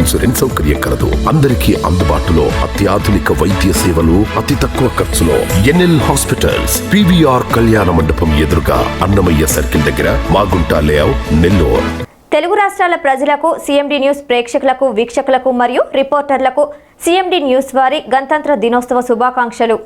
Insurance సౌకర్యం కలదు. అందరికీ అందుబాటులో అత్యాధునిక వైద్య సేవలు అతి తక్కువ ఖర్చులో ఎన్ఎల్ హాస్పిటల్స్ పివిఆర్ కళ్యాణ మండపం ఎదురుగా అన్నమయ్య సర్కిల్ దగ్గర మాగుంట లేఅవుట్ నెల్లూరు. తెలుగు రాష్ట్రాల ప్రజలకు సిఎండి న్యూస్ ప్రేక్షకులకు వీక్షకులకు మరియు రిపోర్టర్లకు సిఎండి న్యూస్ వారి గణతంత్ర దినోత్సవ శుభాకాంక్షలు.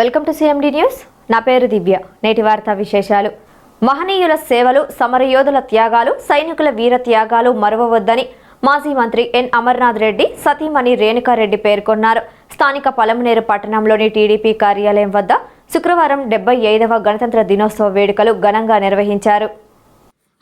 Welcome to CMD news. నా పేరు దివ్య. నేటి వార్తా విశేషాలు. మహనీయుల సేవలు సమరయోధుల త్యాగాలు సైనికుల వీర త్యాగాలు మరవవద్దని మాజీ మంత్రి ఎన్ అమర్నాథ్ రెడ్డి సతీమణి రేణుకారెడ్డి పేర్కొన్నారు. స్థానిక పలమనేరు పట్టణంలోని టీడీపీ కార్యాలయం వద్ద శుక్రవారం డెబ్బై ఐదవ గణతంత్ర దినోత్సవ వేడుకలు ఘనంగా నిర్వహించారు.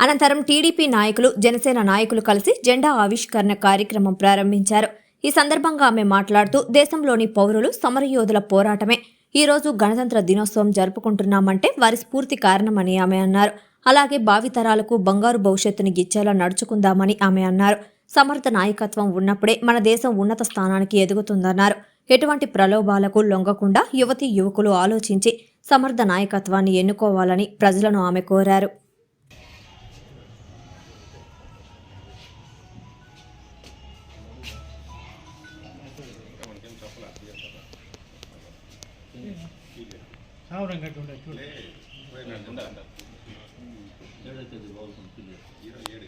అనంతరం టీడీపీ నాయకులు జనసేన నాయకులు కలిసి జెండా ఆవిష్కరణ కార్యక్రమం ప్రారంభించారు. ఈ సందర్భంగా ఆమె మాట్లాడుతూ దేశంలోని పౌరులు సమరయోధుల పోరాటమే. ఈరోజు గణతంత్ర దినోత్సవం జరుపుకుంటున్నామంటే వారి స్ఫూర్తి కారణమని ఆమె అన్నారు. అలాగే భావితరాలకు బంగారు భవిష్యత్తుని గిచ్చేలా నడుచుకుందామని ఆమె అన్నారు. సమర్థ నాయకత్వం ఉన్నప్పుడే మన దేశం ఉన్నత స్థానానికి ఎదుగుతుందన్నారు. ఎటువంటి ప్రలోభాలకు లొంగకుండా యువతి యువకులు ఆలోచించి సమర్థ నాయకత్వాన్ని ఎన్నుకోవాలని ప్రజలను ఆమె కోరారు. ఏడు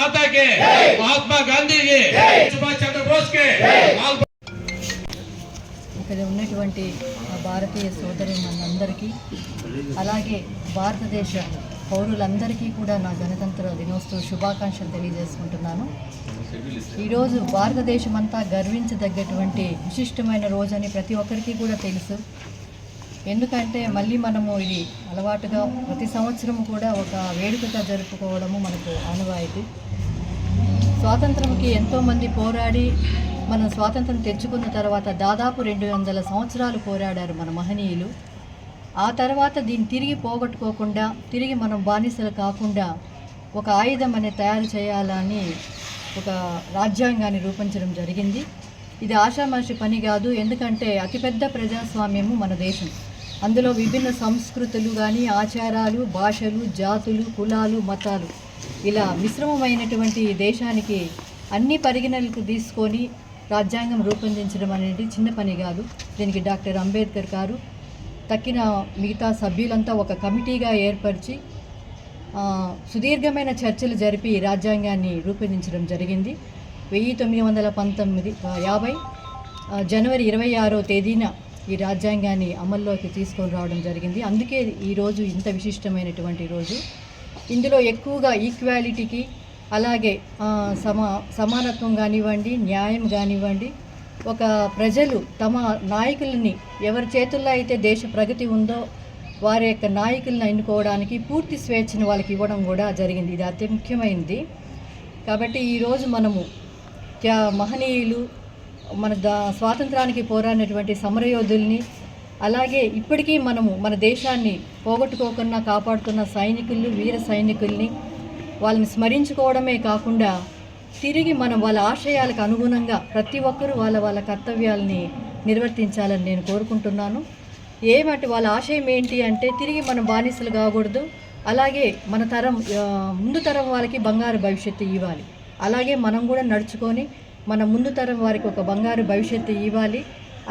माता के महात्मा गांधी जी सुभाष चंद्र बोस के लाल ఇక్కడ ఉన్నటువంటి ఆ భారతీయ సోదరి మనందరికీ అలాగే భారతదేశ పౌరులందరికీ కూడా నా గణతంత్ర దినోత్సవ శుభాకాంక్షలు తెలియజేసుకుంటున్నాను ఈరోజు భారతదేశం అంతా గర్వించదగ్గటువంటి విశిష్టమైన రోజని ప్రతి ఒక్కరికి కూడా తెలుసు ఎందుకంటే మళ్ళీ మనము ఇది అలవాటుగా ప్రతి సంవత్సరం కూడా ఒక వేడుకగా జరుపుకోవడము మనకు ఆనవాయితీ స్వాతంత్రంకి ఎంతోమంది పోరాడి మనం స్వాతంత్రం తెచ్చుకున్న తర్వాత దాదాపు రెండు వందల సంవత్సరాలు పోరాడారు మన మహనీయులు. ఆ తర్వాత దీన్ని తిరిగి పోగొట్టుకోకుండా తిరిగి మనం బానిసలు కాకుండా ఒక ఆయుధం అనేది తయారు చేయాలని ఒక రాజ్యాంగాన్ని రూపొంచడం జరిగింది. ఇది ఆషామాషి పని కాదు ఎందుకంటే అతిపెద్ద ప్రజాస్వామ్యము మన దేశం. అందులో విభిన్న సంస్కృతులు కానీ ఆచారాలు భాషలు జాతులు కులాలు మతాలు ఇలా మిశ్రమమైనటువంటి దేశానికి అన్ని పరిగణనలకు తీసుకొని రాజ్యాంగం రూపొందించడం అనేది చిన్న పని కాదు. దీనికి డాక్టర్ అంబేద్కర్ గారు తక్కిన మిగతా సభ్యులంతా ఒక కమిటీగా ఏర్పరిచి సుదీర్ఘమైన చర్చలు జరిపి రాజ్యాంగాన్ని రూపొందించడం జరిగింది. వెయ్యి తొమ్మిది వందల పంతొమ్మిది యాభై జనవరి ఇరవై ఆరో తేదీన ఈ రాజ్యాంగాన్ని అమల్లోకి తీసుకొని రావడం జరిగింది. అందుకే ఈరోజు ఇంత విశిష్టమైనటువంటి రోజు. ఇందులో ఎక్కువగా ఈక్వాలిటీకి అలాగే సమా సమానత్వం కానివ్వండి న్యాయం కానివ్వండి ఒక ప్రజలు తమ నాయకులని ఎవరి చేతుల్లో అయితే దేశ ప్రగతి ఉందో వారి యొక్క నాయకులను ఎన్నుకోవడానికి పూర్తి స్వేచ్ఛను వాళ్ళకి ఇవ్వడం కూడా జరిగింది. ఇది అతి ముఖ్యమైనది. కాబట్టి ఈరోజు మనము క్యా మహనీయులు మన దా స్వాతంత్రానికి పోరాడినటువంటి సమరయోధుల్ని అలాగే ఇప్పటికీ మనము మన దేశాన్ని పోగొట్టుకోకుండా కాపాడుతున్న సైనికులు వీర సైనికుల్ని వాళ్ళని స్మరించుకోవడమే కాకుండా తిరిగి మనం వాళ్ళ ఆశయాలకు అనుగుణంగా ప్రతి ఒక్కరూ వాళ్ళ వాళ్ళ కర్తవ్యాలని నిర్వర్తించాలని నేను కోరుకుంటున్నాను. ఏమంటే వాళ్ళ ఆశయం ఏంటి అంటే తిరిగి మనం బానిసలు కాకూడదు. అలాగే మన తరం ముందు తరం వాళ్ళకి బంగారు భవిష్యత్తు ఇవ్వాలి. అలాగే మనం కూడా నడుచుకొని మన ముందు తరం వారికి ఒక బంగారు భవిష్యత్తు ఇవ్వాలి.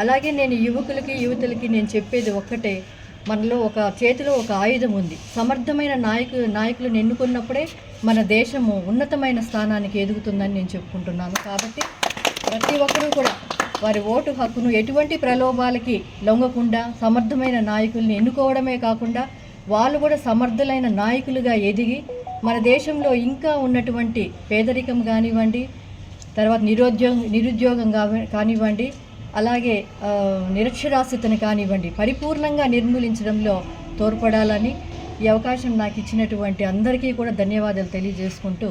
అలాగే నేను యువకులకి యువతులకి నేను చెప్పేది ఒక్కటే. మనలో ఒక చేతిలో ఒక ఆయుధం ఉంది. సమర్థమైన నాయకు నాయకులను ఎన్నుకున్నప్పుడే మన దేశము ఉన్నతమైన స్థానానికి ఎదుగుతుందని నేను చెప్పుకుంటున్నాను. కాబట్టి ప్రతి ఒక్కరూ కూడా వారి ఓటు హక్కును ఎటువంటి ప్రలోభాలకి లొంగకుండా సమర్థమైన నాయకుల్ని ఎన్నుకోవడమే కాకుండా వాళ్ళు కూడా సమర్థులైన నాయకులుగా ఎదిగి మన దేశంలో ఇంకా ఉన్నటువంటి పేదరికం కానివ్వండి తర్వాత నిరుద్యోగం నిరుద్యోగం కానివ్వండి అలాగే నిరక్షరాస్యతను కానివ్వండి పరిపూర్ణంగా నిర్మూలించడంలో తోడ్పడాలని ఈ అవకాశం నాకు ఇచ్చినటువంటి అందరికీ కూడా ధన్యవాదాలు తెలియజేసుకుంటూ